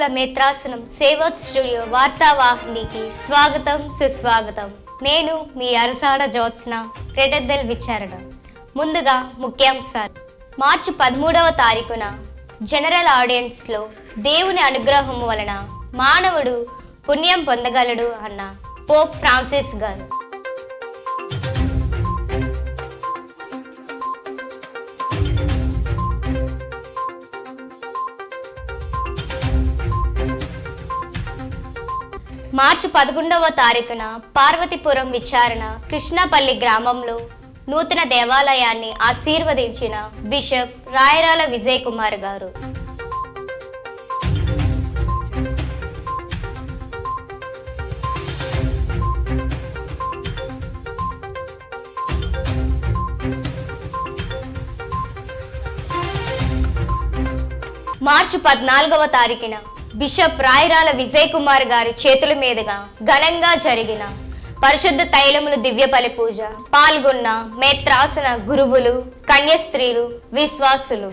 శ్రీకాకుళ మేత్రాసనం సేవత్ studio వార్తావాహినికి స్వాగతం సుస్వాగతం. నేను మీ అరసాడ జ్యోత్స్న రెడద్దెల్ విచారణ. ముందుగా ముఖ్యాంశాలు. మార్చి పదమూడవ తారీఖున జనరల్ ఆడియన్స్లో దేవుని అనుగ్రహం వలన మానవుడు పుణ్యం పొందగలడు అన్న పోప్ ఫ్రాన్సిస్ గారు. మార్చి పదకొండవ తారీఖున పార్వతీపురం విచారణ కృష్ణాపల్లి గ్రామంలో నూతన దేవాలయాన్ని ఆశీర్వదించిన బిషప్ రాయరాల విజయ్ కుమార్ గారు. మార్చి పద్నాలుగవ తారీఖున బిషప్ రాయరాల విజయ్ కుమార్ గారి చేతుల మీదుగా ఘనంగా జరిగిన పరిశుద్ధ తైలములు దివ్యపలి పూజ పాల్గొన్న మేత్రాసన గురువులు కన్యస్త్రీలు విశ్వాసులు.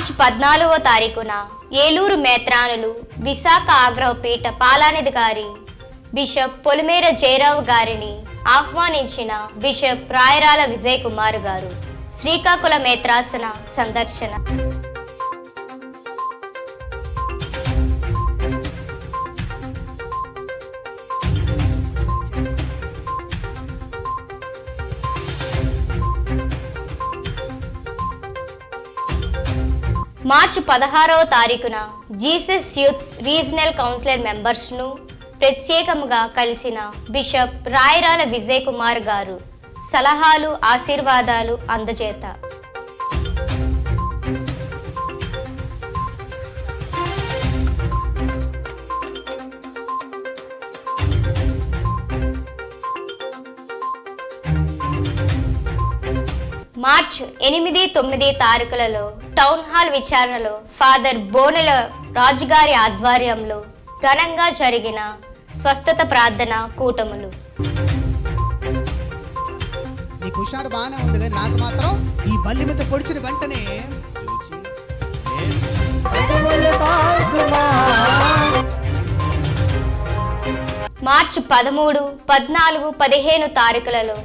మార్చి పద్నాలుగవ తారీఖున ఏలూరు మేత్రానులు విశాఖ ఆగ్రహపీఠ పాలానిధికారి బిషప్ పొలిమేర జయరావు గారిని ఆహ్వానించిన బిషప్ రాయరాల విజయ్ కుమార్ గారు శ్రీకాకుళ మేత్రాసన సందర్శన. మార్చి పదహారవ తారీఖున జీసస్ యూత్ రీజనల్ కౌన్సిలర్ మెంబర్స్ను ప్రత్యేకముగా కలిసిన బిషప్ రాయరాల విజయ్ కుమార్ గారు సలహాలు ఆశీర్వాదాలు అందజేత. మార్చ్ ఎనిమిది తొమ్మిది తారీఖులలో టౌన్ హాల్ విచారణలో ఫాదర్ బోనెల రాజుగారి ఆధ్వర్యంలో ఘనంగా జరిగిన స్వస్థత ప్రార్థన కూటములు. నీకు హుషారు బాగానే ఉంది కానీ నాకు మాత్రం ఈ బల్లి మీద పొడిచిన వెంటనే మార్చి పదమూడు పద్నాలుగు పదిహేను తారీఖులలో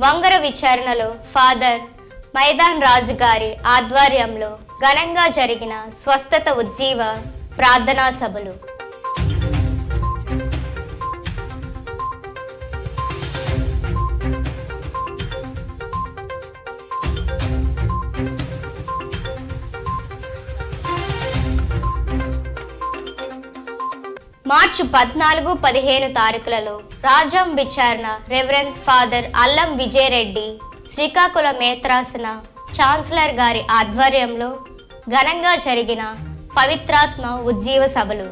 వంగర విచారణలో ఫాదర్ మైదాన్ రాజు గారి ఆధ్వర్యంలో ఘనంగా జరిగిన స్వస్థత ఉజ్జీవ ప్రార్థనా సభలు. మార్చి పద్నాలుగు పదిహేను తారీఖులలో రాజం విచారణ రెవరెండ్ ఫాదర్ అల్లం విజయరెడ్డి శ్రీకాకుళం మేత్రాసన ఛాన్సలర్ గారి ఆధ్వర్యంలో ఘనంగా జరిగిన పవిత్రాత్మ ఉజ్జీవ సభలు.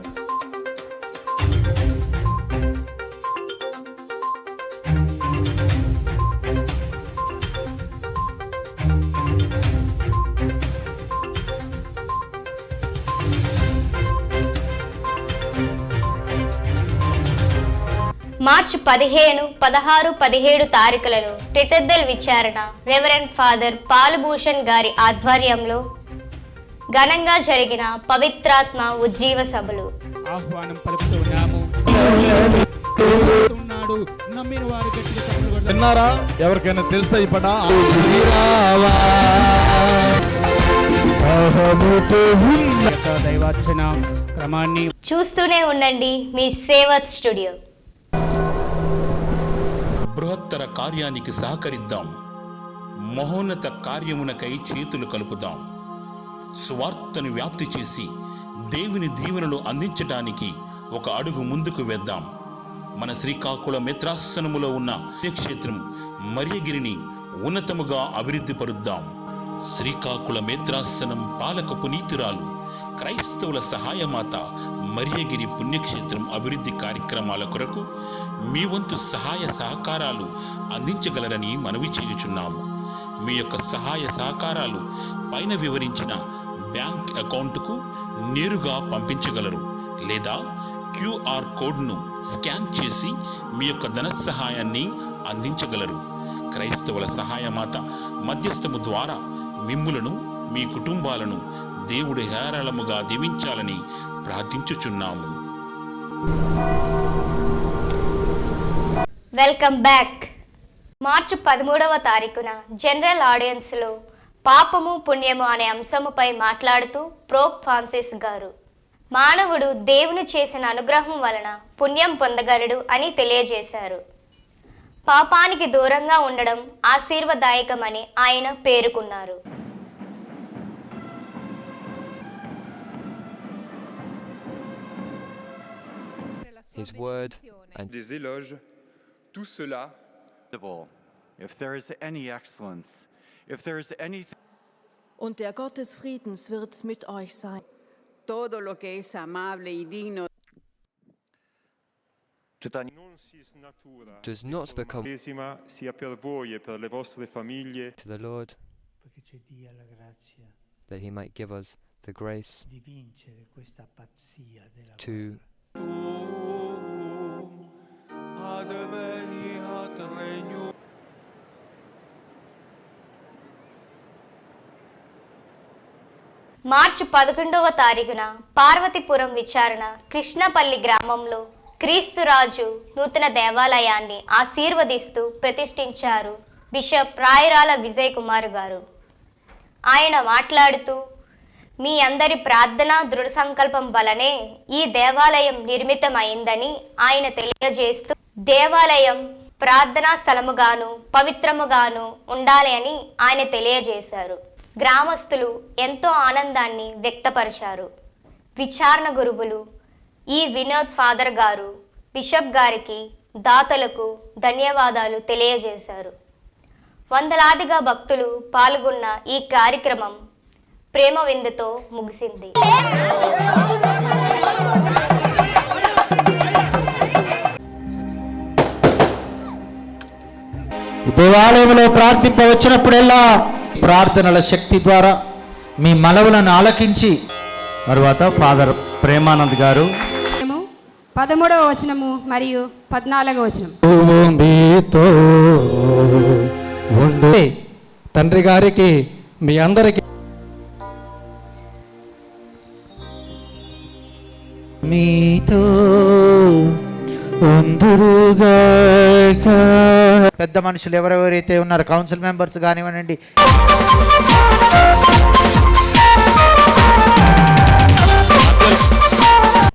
మార్చి పదిహేను పదహారు పదిహేడు తారీఖులలో టిటద్దల్ విచారణ. రెవరెండ్ ఫాదర్ పాలుభూషణ్ గారి ఆధ్వర్యంలో ఘనంగా జరిగిన పవిత్రాత్మ ఉజ్జీవ సభలు. ఆహ్వానం నమ్మిన వారు. విన్నారా? ఎవరికైనా తెలుసా ఈ పట? యొక్క దైవార్చన క్రమాన్ని చూస్తూనే ఉండండి మీ సేవత్ స్టూడియో. బృహత్తర కార్యానికి సహకరిద్దాం. మహోన్నత కార్యమునకై చేతులు కలుపుదాం. స్వార్థను వ్యాప్తి చేసి దేవుని దీవెనలు అందించటానికి ఒక అడుగు ముందుకు వేద్దాం. మన శ్రీకాకుళం మిత్రాసనములో ఉన్న పుణ్యక్షేత్రం మరియగిరిని ఉన్నతముగా అభివృద్ధి పరుద్దాం. శ్రీకాకుళ మేత్రాసనం పాలక పునీతురాలు క్రైస్తవుల సహాయమాత మరియగిరి పుణ్యక్షేత్రం అభివృద్ధి కార్యక్రమాల కొరకు మీ వంతు సహాయ సహకారాలు అందించగలరని మనవి చేయుచున్నాము. మీ యొక్క సహాయ సహకారాలు పైన వివరించిన బ్యాంక్ అకౌంట్కు నేరుగా పంపించగలరు లేదా క్యూఆర్ కోడ్ను స్కాన్ చేసి మీ యొక్క ధన సహాయాన్ని అందించగలరు. క్రైస్తవుల సహాయమాత మధ్యస్థము ద్వారా మిమ్ములను మీ కుటుంబాలను దేవుడు హేరాళముగా దీవించాలని ప్రార్థించుచున్నాము. వెల్కమ్ బ్యాక్ మార్చి పదమూడవ తారీఖున జనరల్ ఆడియన్స్లో పాపము పుణ్యము అనే అంశముపై మాట్లాడుతూ ప్రోప్ ఫ్రాన్సిస్ గారు. మానవుడు దేవుని చేసిన అనుగ్రహం వలన పుణ్యం పొందగలడు అని తెలియజేశారు. పాపానికి దూరంగా ఉండడం ఆశీర్వదాయకమని ఆయన పేర్కొన్నారు. His word and des éloges, tout cela If there is any excellence, if there is anything Und der Gott des Friedens wird mit euch sein. todo lo que es amable y digno does not become sia per voi e per le vostre famiglie to the Lord, Perché ci dia la grazia that He might give us the grace di vincere questa pazzia della to మార్చి పదకొండవ తారీఖున పార్వతీపురం విచారణ కృష్ణపల్లి గ్రామంలో క్రీస్తురాజు నూతన దేవాలయాన్ని ఆశీర్వదిస్తూ ప్రతిష్ఠించారు bishop Rayarala Vijay Kumar గారు. ఆయన మాట్లాడుతూ మీ అందరి ప్రార్థన దృఢ సంకల్పం వలనే ఈ దేవాలయం నిర్మితమైందని ఆయన తెలియజేస్తూ దేవాలయం ప్రార్థనా స్థలముగాను పవిత్రముగాను ఉండాలి అని ఆయన తెలియజేశారు. గ్రామస్తులు ఎంతో ఆనందాన్ని వ్యక్తపరిచారు. విచారణ గురువులు ఈ వినోద్ ఫాదర్ గారు బిషప్ గారికి దాతలకు ధన్యవాదాలు తెలియజేశారు. వందలాదిగా భక్తులు పాల్గొన్న ఈ కార్యక్రమం ప్రేమ విందుతో ముగిసింది. దేవాలయంలో ప్రార్థింప వచ్చినప్పుడెల్లా ప్రార్థనల శక్తి ద్వారా మీ మనవులను ఆలకించి తర్వాత ఫాదర్ ప్రేమానంద్ గారు. పదమూడవ వచనము మరియు పద్నాలుగవ వచనం. తండ్రి గారికి మీ అందరికి మీతో పెద్ద మనుషులు ఎవరెవరైతే ఉన్నారు కౌన్సిల్ మెంబర్స్ కానివ్వండి.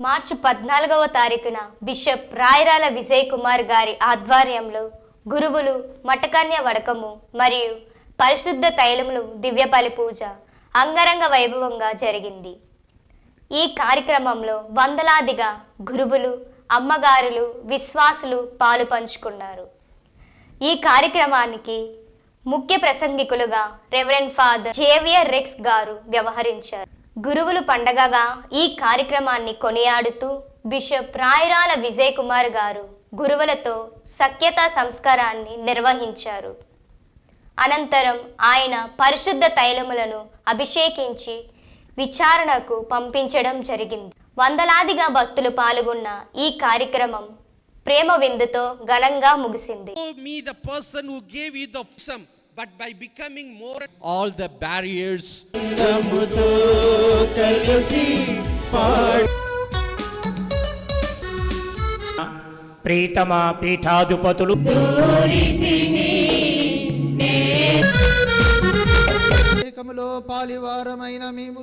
మార్చి పద్నాలుగవ తారీఖున బిషప్ రాయరాల విజయ్ కుమార్ గారి ఆధ్వర్యంలో గురువులు మటకన్య వడకము మరియు పరిశుద్ధ తైలములు దివ్యపలి పూజ అంగరంగ వైభవంగా జరిగింది. ఈ కార్యక్రమంలో వందలాదిగా గురువులు అమ్మగారులు విశ్వాసులు పాలు పంచుకున్నారు. ఈ కార్యక్రమానికి ముఖ్య ప్రసంగికులుగా రెవరెండ్ ఫాదర్ జేవియర్ రెక్స్ గారు వ్యవహరించారు. గురువులు పండగగా ఈ కార్యక్రమాన్ని కొనియాడుతూ బిషప్ రాయరాల విజయ్ కుమార్ గారు గురువులతో సఖ్యతా సంస్కారాన్ని నిర్వహించారు. అనంతరం ఆయన పరిశుద్ధ తైలములను అభిషేకించి విచారణకు పంపించడం జరిగింది. వందలాదిగా భక్తులు పాల్గొన్న ఈ కార్యక్రమం ప్రేమ విందుతో ఘనంగా ముగిసింది. But by becoming more all the barriers. ప్రీతమా పీఠాధిపతులు. ఏకములో పాలివారమైన మేము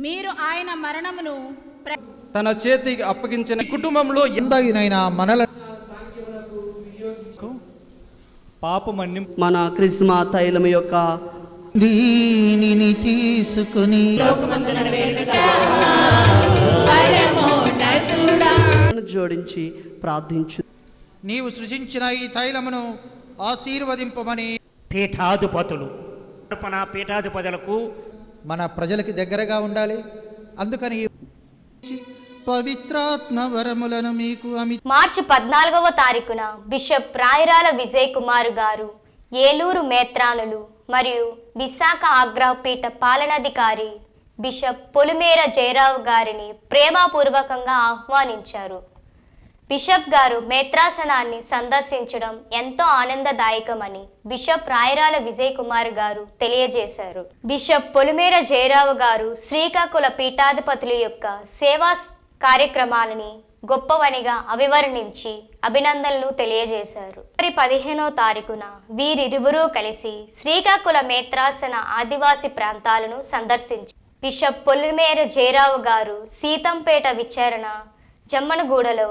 మీరు ఆయన మరణమును తన చేతికి అప్పగించిన కుటుంబంలో ఎందగినైనా మనల పాపమన్ని మన క్రిస్మా తైలం యొక్క దీనిని తీసుకుని జోడించి ప్రార్థించు నీవు సృజించిన ఈ తైలమును ఆశీర్వదింపమని పీఠాధిపతులు. తరపున పీఠాధిపతులకు మన ప్రజలకి దగ్గరగా ఉండాలి. అందుకని పవిత్రాత్మ వరములను మీకు అమి మార్చి పద్నాలుగవ తారీఖున బిషప్ రాయరాల విజయ్ కుమార్ గారు ఏలూరు మేత్రానులు మరియు విశాఖ ఆగ్రాపీఠ పాలనాధికారి బిషప్ పొలిమేర జయరావు గారిని ప్రేమపూర్వకంగా ఆహ్వానించారు. బిషప్ గారు మేత్రాసనాన్ని సందర్శించడం ఎంతో ఆనందదాయకమని బిషప్ రాయరాల విజయ్ కుమార్ గారు తెలియజేశారు. బిషప్ పొలిమేర జయరావు గారు శ్రీకాకుళ పీఠాధిపతుల యొక్క సేవా కార్యక్రమాలని గొప్పవనిగా అభివర్ణించి అభినందనలు తెలియజేశారు. మరి పదిహేనో తారీఖున వీరిరువురూ కలిసి శ్రీకాకుళ మేత్రాసన ఆదివాసి ప్రాంతాలను సందర్శించి బిషప్ పొలిమేర జయరావు గారు సీతంపేట విచారణ జమ్మనగూడలో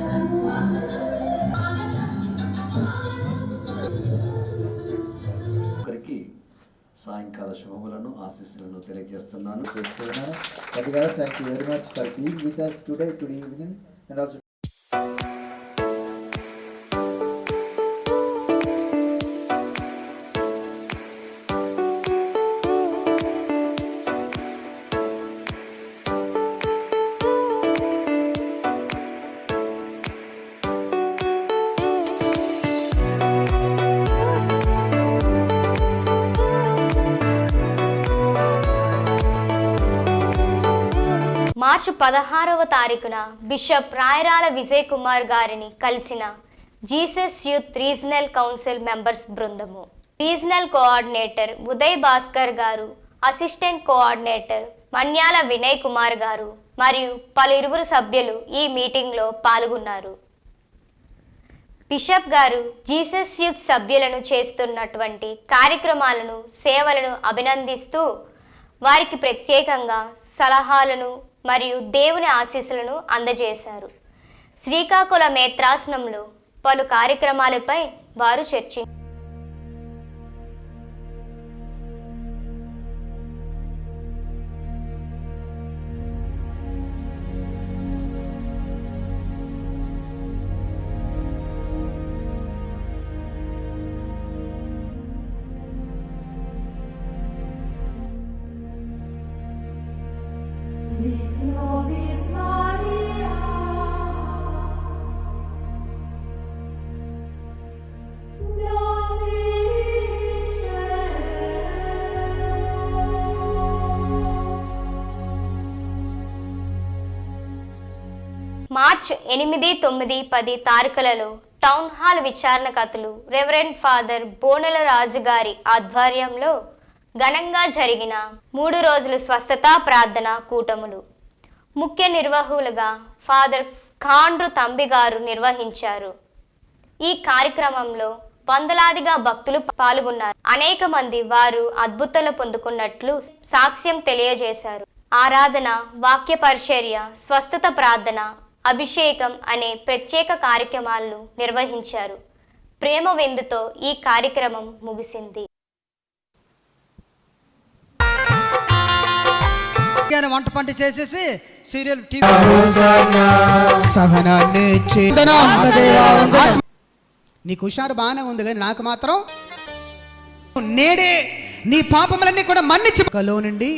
సాయంకాల శుభములను ఆశీస్సులను తెలియజేస్తున్నాను thank very much for being with us today evening and also మార్చి పదహారవ తారీఖున బిషప్ రాయరాల విజయ్ కుమార్ గారిని కలిసిన Jesus youth regional council members బృందము. Regional coordinator Uday Bhaskar గారు అసిస్టెంట్ కోఆర్డినేటర్ మన్యాల వినయ్ కుమార్ గారు మరియు పలువురు సభ్యులు ఈ మీటింగ్లో పాల్గొన్నారు. బిషప్ గారు జీసస్ యూత్ సభ్యులను చేస్తున్నటువంటి కార్యక్రమాలను సేవలను అభినందిస్తూ వారికి ప్రత్యేకంగా సలహాలను మరియు దేవుని ఆశీస్సులను అందజేశారు శ్రీకాకుళ మేత్రాసనంలో పలు కార్యక్రమాలపై వారు చర్చి Yeah. ఎనిమిది తొమ్మిది పది తారీఖులలో టౌన్ హాల్ విచారణ కథలు రెవరెండ్ ఫాదర్ బోనెల రాజు గారి ఆధ్వర్యంలో ఘనంగా జరిగిన మూడు రోజులు స్వస్థతా ప్రార్థన కూటములు. ముఖ్య నిర్వాహకులుగా ఫాదర్ ఖాండ్రు తంబి గారు నిర్వహించారు. ఈ కార్యక్రమంలో వందలాదిగా భక్తులు పాల్గొన్నారు. అనేక మంది వారు అద్భుతాలు పొందుకున్నట్లు సాక్ష్యం తెలియజేశారు. ఆరాధన వాక్య పరిచర్య స్వస్థత ప్రార్థన అభిషేకం అనే ప్రత్యేక కార్యక్రమాలను నిర్వహించారు. ప్రేమ విందుతో ఈ కార్యక్రమం ముగిసింది. వంట పంట చేసేసి సీరియల్ టీవీ సహనాన్ని నీకు హుషారు బాగానే ఉంది కానీ నాకు మాత్రం నేడే నీ పాపములన్నీ కూడా మన్నించి కలో నుండి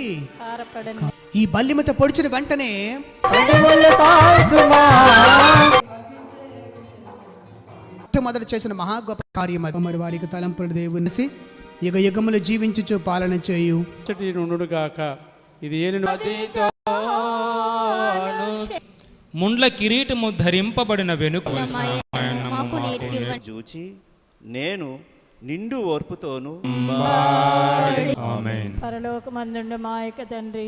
ఈ బల్లిమత పొడిచిన వెంటనే మొదటి చేసిన మహా గొప్ప కార్యం. మరి వారికి తలంపుడు దేవుని యుగ యుగములు జీవించుచు పాలన చేయు. గాక ఇది ముండ్ల కిరీటము ధరింపబడిన వెనుక చూచి నేను నిండు ఓర్పుతోను పరలోకమందుండు మా యొక్క తండ్రి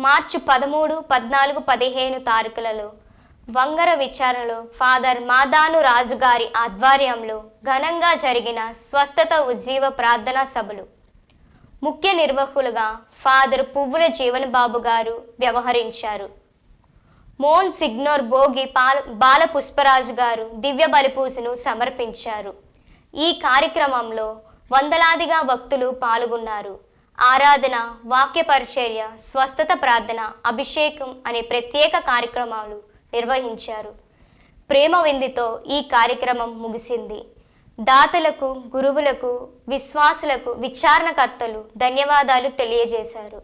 మార్చి పదమూడు పద్నాలుగు పదిహేను తారీఖులలో వంగర విచారణలో ఫాదర్ మాదాను రాజు గారి ఆధ్వర్యంలో ఘనంగా జరిగిన స్వస్థత ఉజ్జీవ ప్రార్థనా సభలు. ముఖ్య నిర్వాహకులుగా ఫాదర్ పువ్వుల జీవన్ బాబు గారు వ్యవహరించారు. మోన్ సిగ్నోర్ భోగి పాల బాల పుష్పరాజు గారు దివ్య బలిపూజను సమర్పించారు. ఈ కార్యక్రమంలో వందలాదిగా భక్తులు పాల్గొన్నారు. ఆరాధన వాక్య పరిచర్య స్వస్థత ప్రార్థన అభిషేకం అనే ప్రత్యేక కార్యక్రమాలు నిర్వహించారు. ప్రేమ విందుతో ఈ కార్యక్రమం ముగిసింది. దాతలకు గురువులకు విశ్వాసులకు విచారణకర్తలు ధన్యవాదాలు తెలియజేశారు.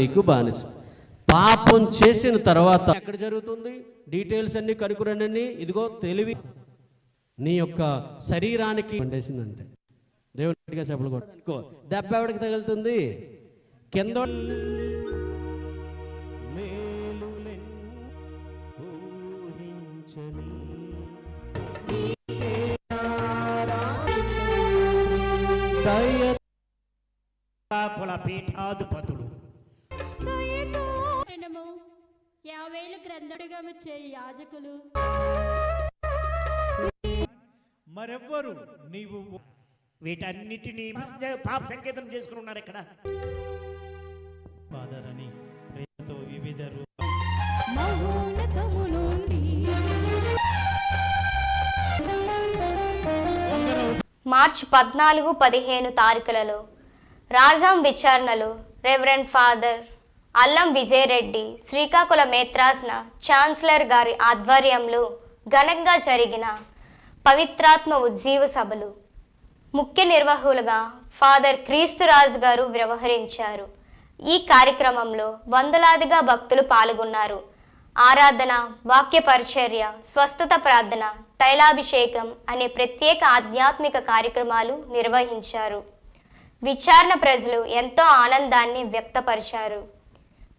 నీకు బానిసం. పాపం చేసిన తర్వాత ఎక్కడ జరుగుతుంది? డీటెయిల్స్ అన్ని కనుకురండి ఇదిగో తెలివి. నీ యొక్క శరీరానికి వండేసింది అంతే దేవుడిగా చెప్పలు అనుకో దెబ్బ ఎవడికి తగులుతుంది? కింద కుల పీఠాధిపతులు యాభైలు గ్రంథుడిగా వచ్చే యాజకులు. మరెవ్వరు నీవు వీటన్నిటినీ పాప సంకేతం చేసుకుని ఉన్నారు ఇక్కడ. ఫాదర్ అని ప్రేమతో వివిధ రూప మహోన్నతము నుండి మార్చి పద్నాలుగు పదిహేను తారీఖులలో రాజాం విచారణలు రెవరెండ్ ఫాదర్ అల్లం విజయరెడ్డి శ్రీకాకుళం మేత్రాస్న ఛాన్సలర్ గారి ఆధ్వర్యంలో ఘనంగా జరిగిన పవిత్రాత్మ ఉజ్జీవ సభలు. ముఖ్య నిర్వాహకులుగా ఫాదర్ క్రీస్తురాజు గారు వ్యవహరించారు. ఈ కార్యక్రమంలో వందలాదిగా భక్తులు పాల్గొన్నారు. ఆరాధన వాక్య పరిచర్య స్వస్థత ప్రార్థన తైలాభిషేకం అనే ప్రత్యేక ఆధ్యాత్మిక కార్యక్రమాలు నిర్వహించారు. విచారణ ప్రజలు ఎంతో ఆనందాన్ని వ్యక్తపరిచారు.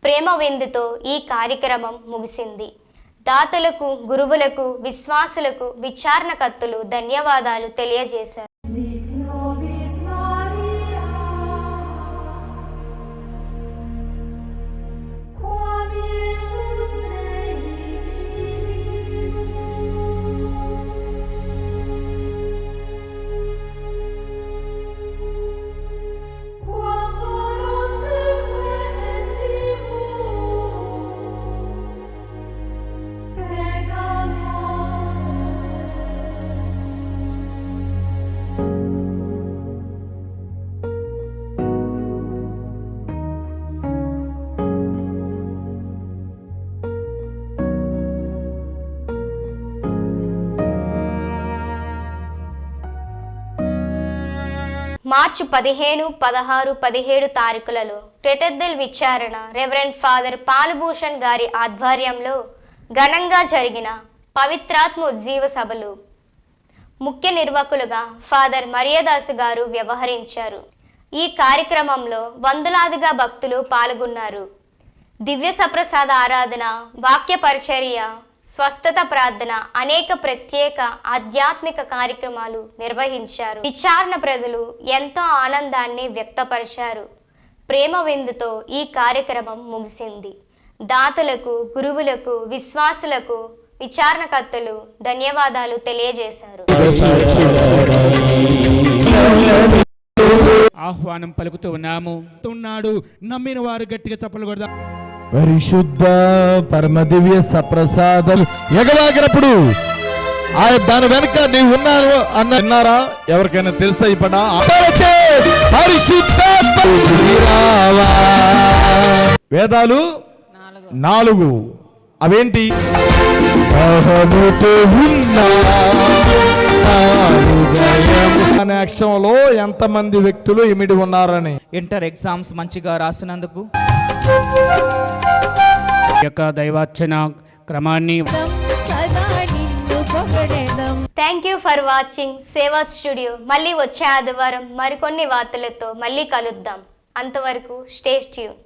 ప్రేమ విందుతో ఈ కార్యక్రమం ముగిసింది. దాతలకు గురువులకు విశ్వాసులకు విచారణకర్తలు ధన్యవాదాలు తెలియజేశారు. మార్చి పదిహేను పదహారు పదిహేడు తారీఖులలో టెటద్దల్ విచారణ రెవరెండ్ ఫాదర్ పాలభూషణ్ గారి ఆధ్వర్యంలో ఘనంగా జరిగిన పవిత్రాత్మ ఉజ్జీవ సభలు. ముఖ్య నిర్వాహకులుగా ఫాదర్ మరియదాసు గారు వ్యవహరించారు. ఈ కార్యక్రమంలో వందలాదిగా భక్తులు పాల్గొన్నారు. దివ్య సప్రసాద ఆరాధన వాక్య పరిచర్య స్వస్థత ప్రార్థన అనేక ప్రత్యేక ఆధ్యాత్మిక కార్యక్రమాలు నిర్వహించారు. విచారణ ప్రజలు ఎంతో ఆనందాన్ని వ్యక్తపరిచారు. ప్రేమ విందుతో ఈ కార్యక్రమం ముగిసింది. దాతలకు గురువులకు విశ్వాసులకు విచారణకర్తలు ధన్యవాదాలు తెలియజేశారు. ఆహ్వానం పలుకుతూ ఉన్నాము. ఉన్నాడు నమ్మిన వారు గట్టిగా చప్పలు కొడదాం. పరిశుద్ధ పరమ దివ్య సప్రసాదం ఎగవాగినప్పుడు ఆ దాని వెనక నీవు ఉన్నాను అన్న విన్నారా? ఎవరికైనా తెలుసా ఈ పడ పరిశుద్ధ. వేదాలు నాలుగు. అవేంటి? నా అనే అక్షరంలో ఎంతమంది వ్యక్తులు ఇమిడి ఉన్నారని? ఇంటర్ ఎగ్జామ్స్ మంచిగా రాసినందుకు యొక్క దైవార్చన క్రమాన్ని thank you for watching Seva studio మళ్ళీ వచ్చే ఆదివారం మరికొన్ని వార్తలతో మళ్ళీ కలుద్దాం. అంతవరకు స్టే ట్యూన్